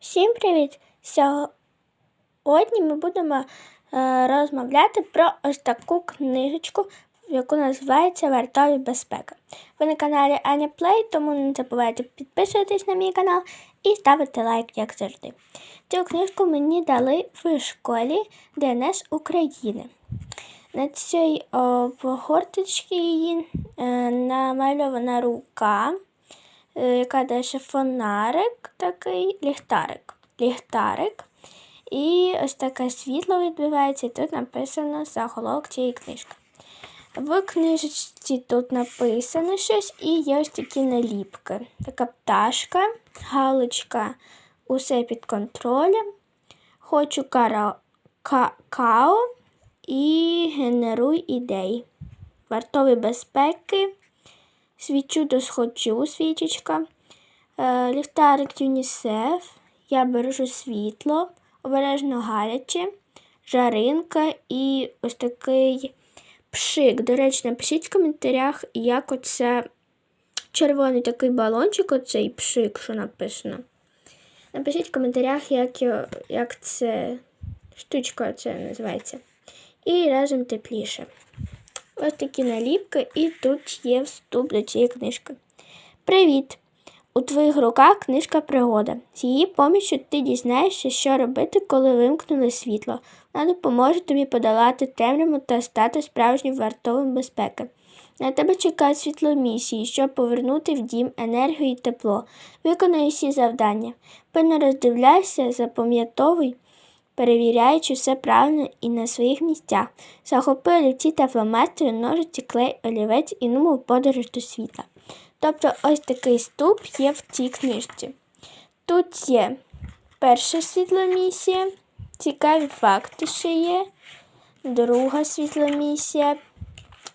Всім привіт! Сьогодні ми будемо е, розмовляти про ось таку книжечку, яку називається Вартові безпеки. Ви на каналі Аня Плей, тому не забувайте підписуватись на мій канал і ставити лайк, як завжди. Цю книжку мені дали в школі ДНС України. На цій обгорточці її е, намальована рука яка дає фонарик такий, ліхтарик. Ліхтарик. І ось таке світло відбивається, і тут написано заголовок цієї книжки. В книжечці тут написано щось і є ось такі наліпки. Така пташка, галочка, усе під контролем. Хочу кара... какао і генеруй ідеї. Вартові безпеки. Свічу досхочу свічечка, е, ліхтарик Юнісеф, я бережу світло, обережно гаряче, жаринка і ось такий пшик. До речі, напишіть в коментарях, як оце червоний такий балончик, оцей пшик, що написано. Напишіть в коментарях, як як це штучка це називається. І разом тепліше. Ось такі наліпки, і тут є вступ до цієї книжки. Привіт! У твоїх руках книжка пригода. З її поміччю ти дізнаєшся, що робити, коли вимкнули світло. Вона допоможе тобі подолати темряву та стати справжнім вартовим безпеки. На тебе чекають світломісії, щоб повернути в дім енергію і тепло. Виконай всі завдання. Пильно роздивляйся, запам'ятовуй перевіряючи все правильно і на своїх місцях. Захопи олівці та фломастери, ножиці, клей, олівець і нуму подорож до світа. Тобто ось такий ступ є в цій книжці. Тут є перша світломісія, цікаві факти ще є, друга світломісія,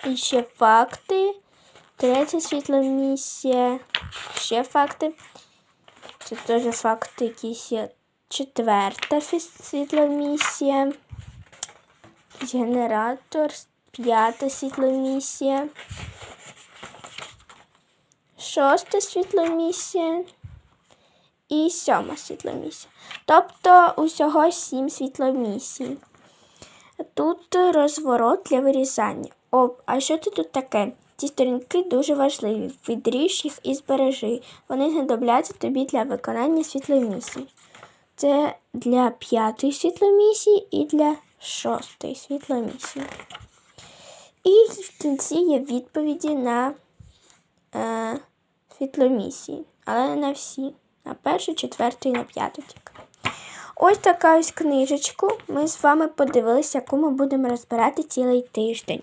і ще факти, третя світломісія, ще факти. Це теж факти якісь є четверта світломісія, генератор, п'ята світломісія, шоста світломісія і сьома світломісія. Тобто усього сім світломісій. Тут розворот для вирізання. О, а що це тут таке? Ці сторінки дуже важливі. Відріж їх і збережи. Вони знадобляться тобі для виконання світломісій. Це для п'ятої світломісії і для шостої світломісії. І в кінці є відповіді на е, світломісії, але не на всі. На першу, четверту і на п'яту тільки. Ось така ось книжечку. Ми з вами подивилися, яку ми будемо розбирати цілий тиждень.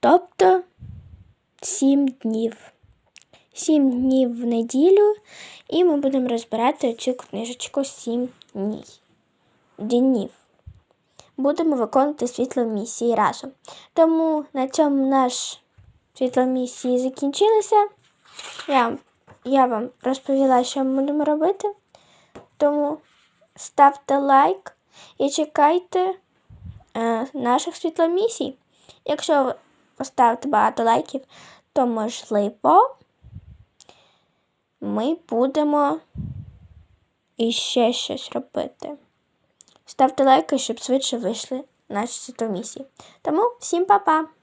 Тобто 7 днів. 7 днів в неділю і ми будемо розбирати цю книжечку 7 днів. днів. Будемо виконувати світломісії разом. Тому на цьому наш світломісії закінчилися. Я я вам розповіла, що ми будемо робити. Тому ставте лайк і чекайте е, наших світломісій. Якщо ви поставите багато лайків, то можливо ми будемо іще щось робити. Ставте лайки, щоб швидше вийшли наші місії. Тому всім па-па!